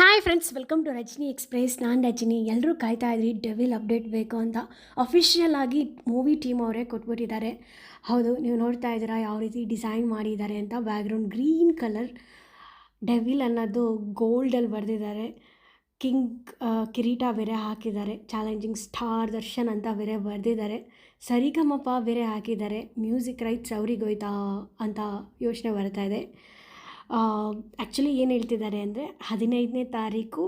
Hi friends welcome to Rajani express ನಾನು ರಜನಿ. ಎಲ್ಲರೂ ಕಾಯ್ತಾ ಇದ್ರಿ? ಡೆವಿಲ್ ಅಪ್ಡೇಟ್ ಬೇಕು ಅಂತ. ಅಫಿಷಿಯಲ್ ಆಗಿ ಮೂವಿ ಟೀಮ್ ಅವರೇ ಕೊಟ್ಬಿಟ್ಟಿದ್ದಾರೆ. ಹೌದು, ನೀವು ನೋಡ್ತಾ ಇದ್ದೀರಾ ಯಾವ ರೀತಿ ಡಿಸೈನ್ ಮಾಡಿದ್ದಾರೆ ಅಂತ? ಬ್ಯಾಕ್ಗ್ರೌಂಡ್ ಗ್ರೀನ್ ಕಲರ್ ಡೆವಿಲ್ ಅನ್ನೋದು ಗೋಲ್ಡಲ್ಲಿ ಬರೆದಿದ್ದಾರೆ. ಕಿಂಗ್ ಕಿರೀಟ ಬೇರೆ ಹಾಕಿದ್ದಾರೆ. ಚಾಲೆಂಜಿಂಗ್ ಸ್ಟಾರ್ ದರ್ಶನ್ ಅಂತ ಬೇರೆ ಬರೆದಿದ್ದಾರೆ. ಸರಿಗಮಪ ಬೇರೆ ಹಾಕಿದ್ದಾರೆ. ಮ್ಯೂಸಿಕ್ ರೈಟ್ಸ್ ಅವ್ರಿಗೆ ಹೋಯ್ತಾ ಅಂತ ಯೋಚನೆ ಬರ್ತಾ ಇದೆ. ಆ್ಯಕ್ಚುಲಿ ಏನು ಹೇಳ್ತಿದ್ದಾರೆ ಅಂದರೆ ಹದಿನೈದನೇ ತಾರೀಕು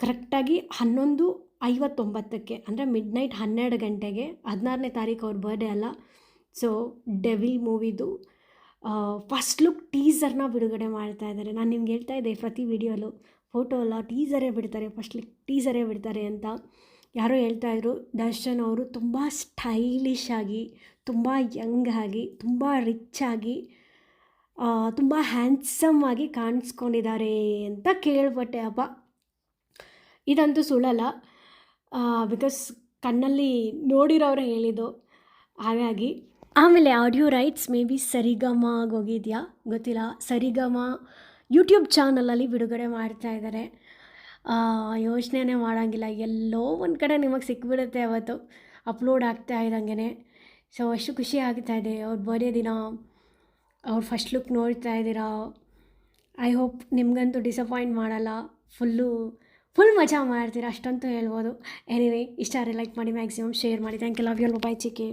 ಕರೆಕ್ಟಾಗಿ ಹನ್ನೊಂದು ಐವತ್ತೊಂಬತ್ತಕ್ಕೆ, ಅಂದರೆ ಮಿಡ್ ನೈಟ್ ಹನ್ನೆರಡು ಗಂಟೆಗೆ, ಹದಿನಾರನೇ ತಾರೀಕು ಅವ್ರ ಬರ್ಡೇ ಅಲ್ಲ. ಸೊ ಡೆವಿಲ್ ಮೂವಿದು ಫಸ್ಟ್ ಲುಕ್ ಟೀಸರ್ನ ಬಿಡುಗಡೆ ಮಾಡ್ತಾ ಇದ್ದಾರೆ. ನಾನು ನಿಮ್ಗೆ ಹೇಳ್ತಾ ಇದ್ದೆ ಪ್ರತಿ ವೀಡಿಯೋಲು ಫೋಟೋ ಅಲ್ಲ ಟೀಸರೇ ಬಿಡ್ತಾರೆ ಫಸ್ಟ್ ಲುಕ್ ಟೀಸರೇ ಬಿಡ್ತಾರೆ ಅಂತ. ಯಾರೋ ಹೇಳ್ತಾ ಇದ್ರು, ದರ್ಶನ್ ಅವರು ತುಂಬ ಸ್ಟೈಲಿಶ್ ಆಗಿ, ತುಂಬ ಯಂಗ್ ಆಗಿ, ತುಂಬ ರಿಚ್ ಆಗಿ ತುಂಬ ಹ್ಯಾಂಡ್ಸಮ್ ಆಗಿ ಕಾಣಿಸ್ಕೊಂಡಿದ್ದಾರೆ ಅಂತ ಕೇಳ್ಬಟ್ಟೆ ಹಬ್ಬ. ಇದಂತೂ ಸುಳ್ಳಲ್ಲ. ಬಿಕಾಸ್ ಕಣ್ಣಲ್ಲಿ ನೋಡಿರೋರು ಹೇಳಿದ್ದು ಹಾಗಾಗಿ. ಆಮೇಲೆ ಆಡಿಯೋ ರೈಟ್ಸ್ ಮೇ ಬಿ ಸರಿಗಮ ಆಗೋಗಿದೆಯಾ? ಗೊತ್ತಿಲ್ಲ. ಸರಿಗಮ ಯೂಟ್ಯೂಬ್ ಚಾನಲಲ್ಲಿ ಬಿಡುಗಡೆ ಮಾಡ್ತಾ ಇದ್ದಾರೆ. ಯೋಚನೆನೇ ಮಾಡೋಂಗಿಲ್ಲ. ಎಲ್ಲೋ ಒಂದು ಕಡೆ ನಿಮಗೆ ಸಿಕ್ಬಿಡುತ್ತೆ ಅವತ್ತು. ಅಪ್ಲೋಡ್ ಆಗ್ತಾ ಇದ್ದಂಗೆ ಸೊ ಅಷ್ಟು ಖುಷಿ ಆಗ್ತಾ ಇದೆ. ಅವ್ರ ದಿನ. ಅವ್ರು ಫಸ್ಟ್ ಲುಕ್ ನೋಡ್ತಾ ಇದ್ದೀರಾ? ಐ ಹೋಪ್ ನಿಮಗಂತೂ ಡಿಸಪಾಯಿಂಟ್ ಮಾಡಲ್ಲ. ಫುಲ್ಲು ಫುಲ್ ಮಜಾ ಮಾಡ್ತೀರಾ ಅಷ್ಟಂತೂ ಹೇಳ್ಬೋದು. ಎನಿವೇ ಇಷ್ಟ ಲೈಕ್ ಮಾಡಿ ಮ್ಯಾಕ್ಸಿಮಮ್ ಶೇರ್ ಮಾಡಿ. Thank you love you bye chikki.